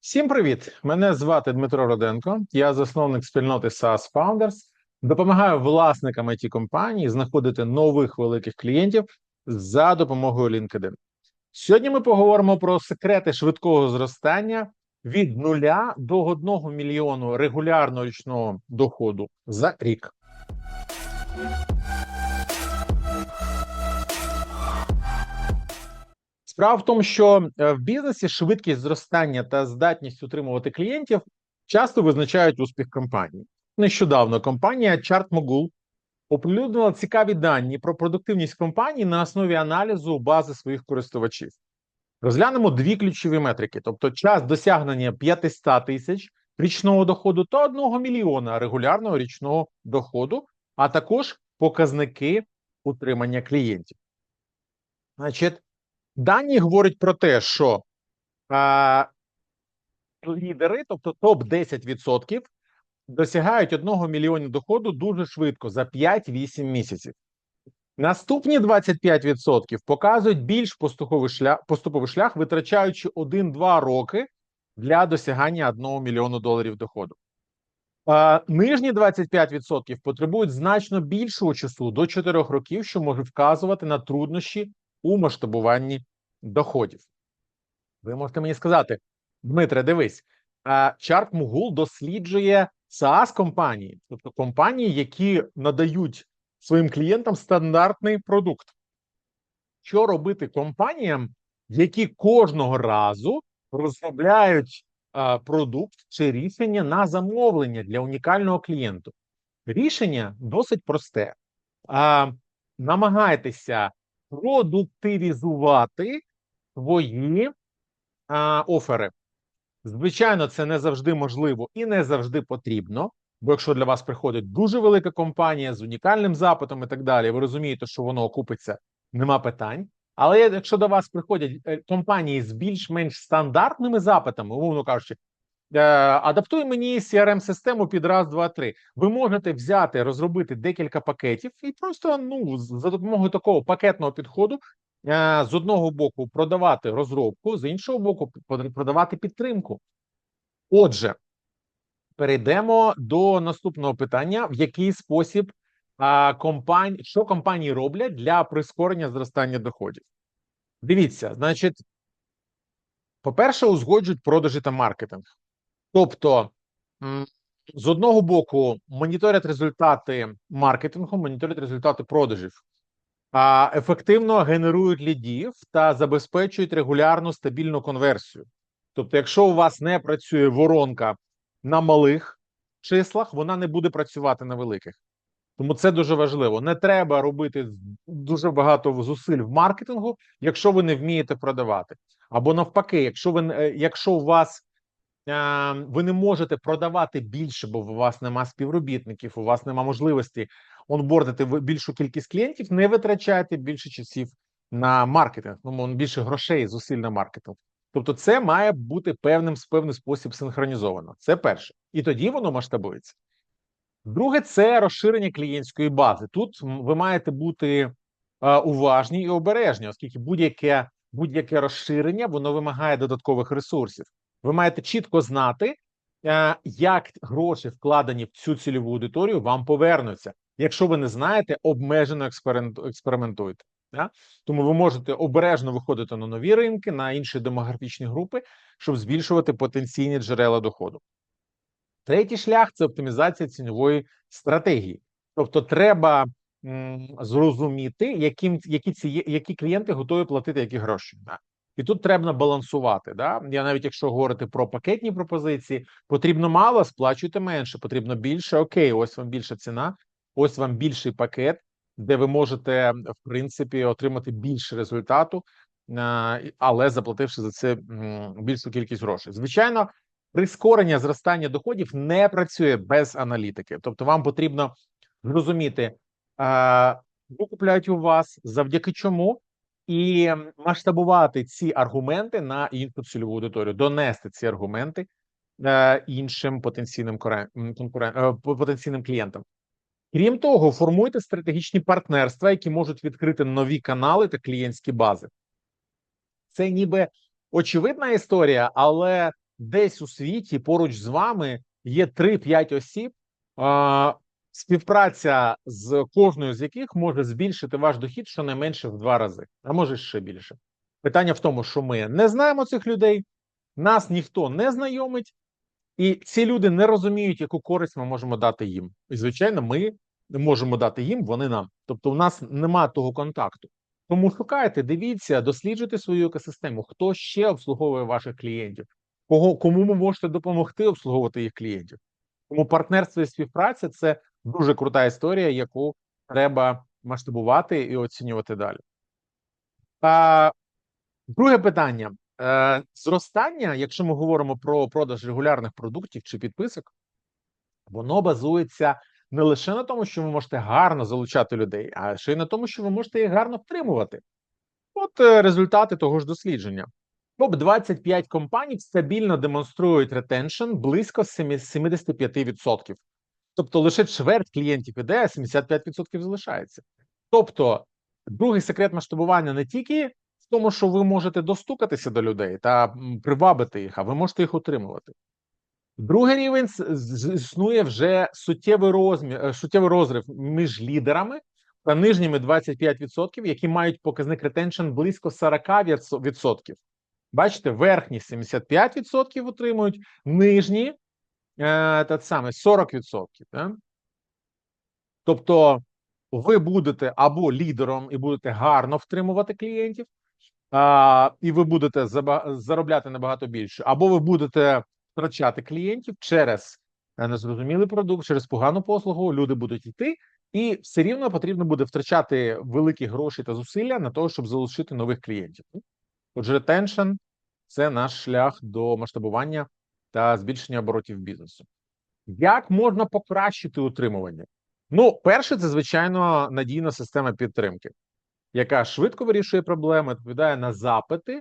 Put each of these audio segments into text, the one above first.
Всім привіт! Мене звати Дмитро Роденко. Я засновник спільноти SaaS Founders. Допомагаю власникам it компаній знаходити нових великих клієнтів за допомогою LinkedIn. Сьогодні ми поговоримо про секрети швидкого зростання від нуля до 1 мільйону регулярного річного доходу за рік. Справа в тому, що е, в бізнесі швидкість зростання та здатність утримувати клієнтів часто визначають успіх компанії. Нещодавно компанія ChartMogul оприлюднила цікаві дані про продуктивність компаній на основі аналізу бази своїх користувачів. Розглянемо дві ключові метрики: тобто час досягнення 500 тисяч річного доходу та 1 мільйона регулярного річного доходу, а також показники утримання клієнтів. Значить, Дані говорять про те, що а, лідери, тобто топ 10%, досягають 1 мільйона доходу дуже швидко за 5-8 місяців. Наступні 25% показують більш поступовий шлях, поступовий шлях, витрачаючи 1-2 роки для досягання 1 мільйону доларів доходу. А, нижні 25% потребують значно більшого часу до 4 років, що може вказувати на труднощі у масштабуванні доходів. Ви можете мені сказати, Дмитре, дивись, чарт Мугул досліджує SaaS компанії, тобто компанії, які надають своїм клієнтам стандартний продукт. Що робити компаніям, які кожного разу розробляють продукт чи рішення на замовлення для унікального клієнту? Рішення досить просте. Намагайтеся продуктивізувати свої а, офери. Звичайно, це не завжди можливо і не завжди потрібно. Бо якщо для вас приходить дуже велика компанія з унікальним запитом і так далі, ви розумієте, що воно окупиться, нема питань. Але якщо до вас приходять е, компанії з більш-менш стандартними запитами, умовно кажучи, е, адаптуй мені crm систему під раз, два, три. Ви можете взяти, розробити декілька пакетів і просто ну за допомогою такого пакетного підходу з одного боку продавати розробку, з іншого боку, продавати підтримку. Отже, перейдемо до наступного питання: в який спосіб компанії, що компанії роблять для прискорення зростання доходів? Дивіться, значить, по-перше, узгоджують продажі та маркетинг. Тобто, з одного боку, моніторять результати маркетингу, моніторять результати продажів, ефективно генерують лідів та забезпечують регулярну стабільну конверсію. Тобто, якщо у вас не працює воронка на малих числах, вона не буде працювати на великих. Тому це дуже важливо. Не треба робити дуже багато зусиль в маркетингу, якщо ви не вмієте продавати. Або навпаки, якщо ви е, якщо у вас е, ви не можете продавати більше, бо у вас нема співробітників, у вас нема можливості онбордити більшу кількість клієнтів, не витрачайте більше часів на маркетинг, ну більше грошей, зусиль на маркетинг. Тобто, це має бути певним певний спосіб синхронізовано. Це перше, і тоді воно масштабується. Друге, це розширення клієнтської бази. Тут ви маєте бути уважні і обережні, оскільки будь-яке будь-яке розширення воно вимагає додаткових ресурсів. Ви маєте чітко знати, е, як гроші, вкладені в цю цільову аудиторію, вам повернуться. Якщо ви не знаєте, обмежено експериментуйте. Да? Тому ви можете обережно виходити на нові ринки, на інші демографічні групи, щоб збільшувати потенційні джерела доходу. Третій шлях це оптимізація ціньової стратегії. Тобто, треба м, зрозуміти, яким які ці які клієнти готові платити які гроші. Да? І тут треба балансувати. Да? Я навіть якщо говорити про пакетні пропозиції, потрібно мало, сплачуйте менше, потрібно більше. Окей, ось вам більша ціна, ось вам більший пакет де ви можете в принципі отримати більше результату, але заплативши за це більшу кількість грошей. Звичайно, прискорення зростання доходів не працює без аналітики, тобто, вам потрібно зрозуміти, що купляють у вас, завдяки чому. І масштабувати ці аргументи на іншу цільову аудиторію, донести ці аргументи е, іншим потенційним конкурен... Е, потенційним клієнтам. Крім того, формуйте стратегічні партнерства, які можуть відкрити нові канали та клієнтські бази. Це ніби очевидна історія, але десь у світі поруч з вами є 3-5 осіб, співпраця з кожною з яких може збільшити ваш дохід щонайменше в два рази, а може ще більше. Питання в тому, що ми не знаємо цих людей, нас ніхто не знайомить, і ці люди не розуміють, яку користь ми можемо дати їм. І, звичайно, ми можемо дати їм, вони нам. Тобто, у нас нема того контакту. Тому шукайте, дивіться, досліджуйте свою екосистему, хто ще обслуговує ваших клієнтів, кого кому ви можете допомогти обслуговувати їх клієнтів. Тому партнерство і співпраця це дуже крута історія, яку треба масштабувати і оцінювати далі. А, Друге питання: зростання, якщо ми говоримо про продаж регулярних продуктів чи підписок, воно базується не лише на тому, що ви можете гарно залучати людей, а ще й на тому, що ви можете їх гарно втримувати. От е, результати того ж дослідження. Топ 25 компаній стабільно демонструють ретеншн близько 75%. Тобто лише чверть клієнтів іде, а 75% залишається. Тобто, другий секрет масштабування не тільки тому, що ви можете достукатися до людей та привабити їх, а ви можете їх утримувати. Другий рівень існує вже суттєвий розмір, е, суттєвий розрив між лідерами та нижніми 25%, які мають показник ретеншн близько 40%. Бачите, верхні 75% отримують, нижні е, так саме 40%. Да? Тобто ви будете або лідером і будете гарно втримувати клієнтів, а, і ви будете заробляти набагато більше, або ви будете втрачати клієнтів через е, незрозумілий продукт, через погану послугу. Люди будуть йти, і все рівно потрібно буде втрачати великі гроші та зусилля на того, щоб залучити нових клієнтів. Отже, ретеншн – це наш шлях до масштабування та збільшення оборотів бізнесу. Як можна покращити утримування? Ну, перше, це звичайно надійна система підтримки, яка швидко вирішує проблеми, відповідає на запити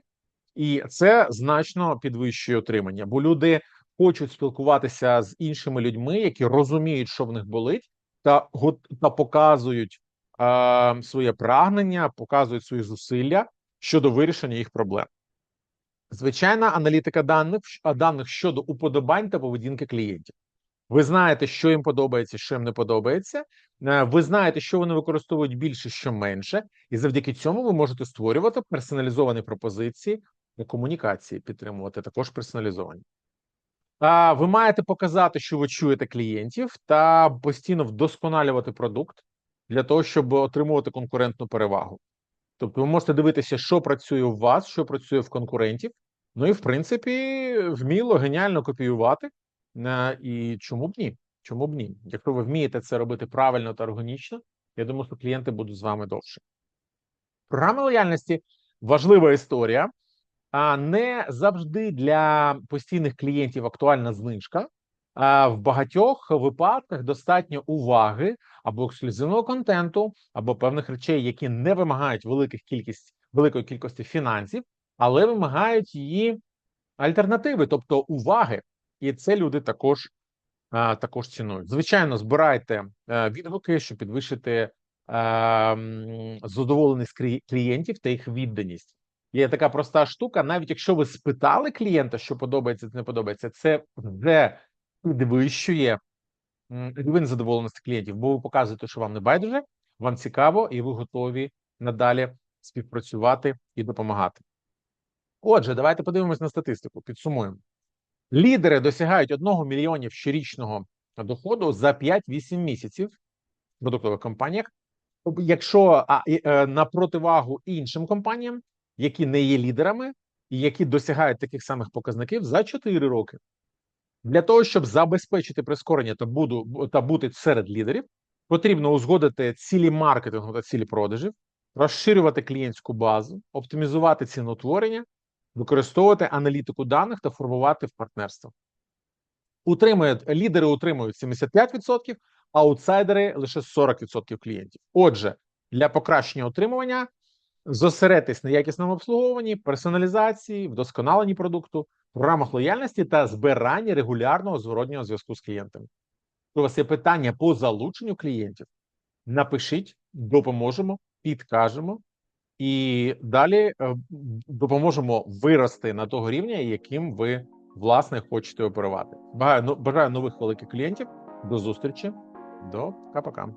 і це значно підвищує отримання, бо люди хочуть спілкуватися з іншими людьми, які розуміють, що в них болить, та та показують е, своє прагнення, показують свої зусилля щодо вирішення їх проблем. Звичайна аналітика даних даних щодо уподобань та поведінки клієнтів. Ви знаєте, що їм подобається, що їм не подобається. Е, ви знаєте, що вони використовують більше, що менше, і завдяки цьому ви можете створювати персоналізовані пропозиції комунікації підтримувати, також персоналізовані. Ви маєте показати, що ви чуєте клієнтів, та постійно вдосконалювати продукт для того, щоб отримувати конкурентну перевагу. Тобто, ви можете дивитися, що працює у вас, що працює в конкурентів. Ну і в принципі вміло геніально копіювати. І чому б ні? Чому б ні? Якщо ви вмієте це робити правильно та органічно, я думаю, що клієнти будуть з вами довше. Програма лояльності важлива історія. А не завжди для постійних клієнтів актуальна знижка. В багатьох випадках достатньо уваги або ексклюзивного контенту, або певних речей, які не вимагають великих кількість великої кількості фінансів, але вимагають її альтернативи, тобто уваги. І це люди також а, також цінують. Звичайно, збирайте е, відгуки, щоб підвищити а, задоволеність клієнтів та їх відданість. Є така проста штука, навіть якщо ви спитали клієнта, що подобається, не подобається, це вже підвищує рівень задоволеності клієнтів, бо ви показуєте, що вам не байдуже, вам цікаво, і ви готові надалі співпрацювати і допомагати. Отже, давайте подивимось на статистику. Підсумуємо. Лідери досягають 1 мільйонів щорічного доходу за 5-8 місяців в продуктових компаніях. Якщо а, е, на противагу іншим компаніям, які не є лідерами і які досягають таких самих показників за 4 роки. Для того щоб забезпечити прискорення та буду та бути серед лідерів, потрібно узгодити цілі маркетингу та цілі продажів, розширювати клієнтську базу, оптимізувати ціноутворення, використовувати аналітику даних та формувати в партнерство. Утримують лідери утримують 75%, а аутсайдери лише 40% клієнтів. Отже, для покращення отримування зосередитись на якісному обслуговуванні, персоналізації, вдосконаленні продукту, програмах лояльності та збиранні регулярного зворотнього зв'язку з клієнтами. У вас є питання по залученню клієнтів, напишіть, допоможемо, підкажемо і далі е, допоможемо вирости на того рівня, яким ви власне хочете оперувати. Бажаю, ну, бажаю нових великих клієнтів. До зустрічі. До пока-пока.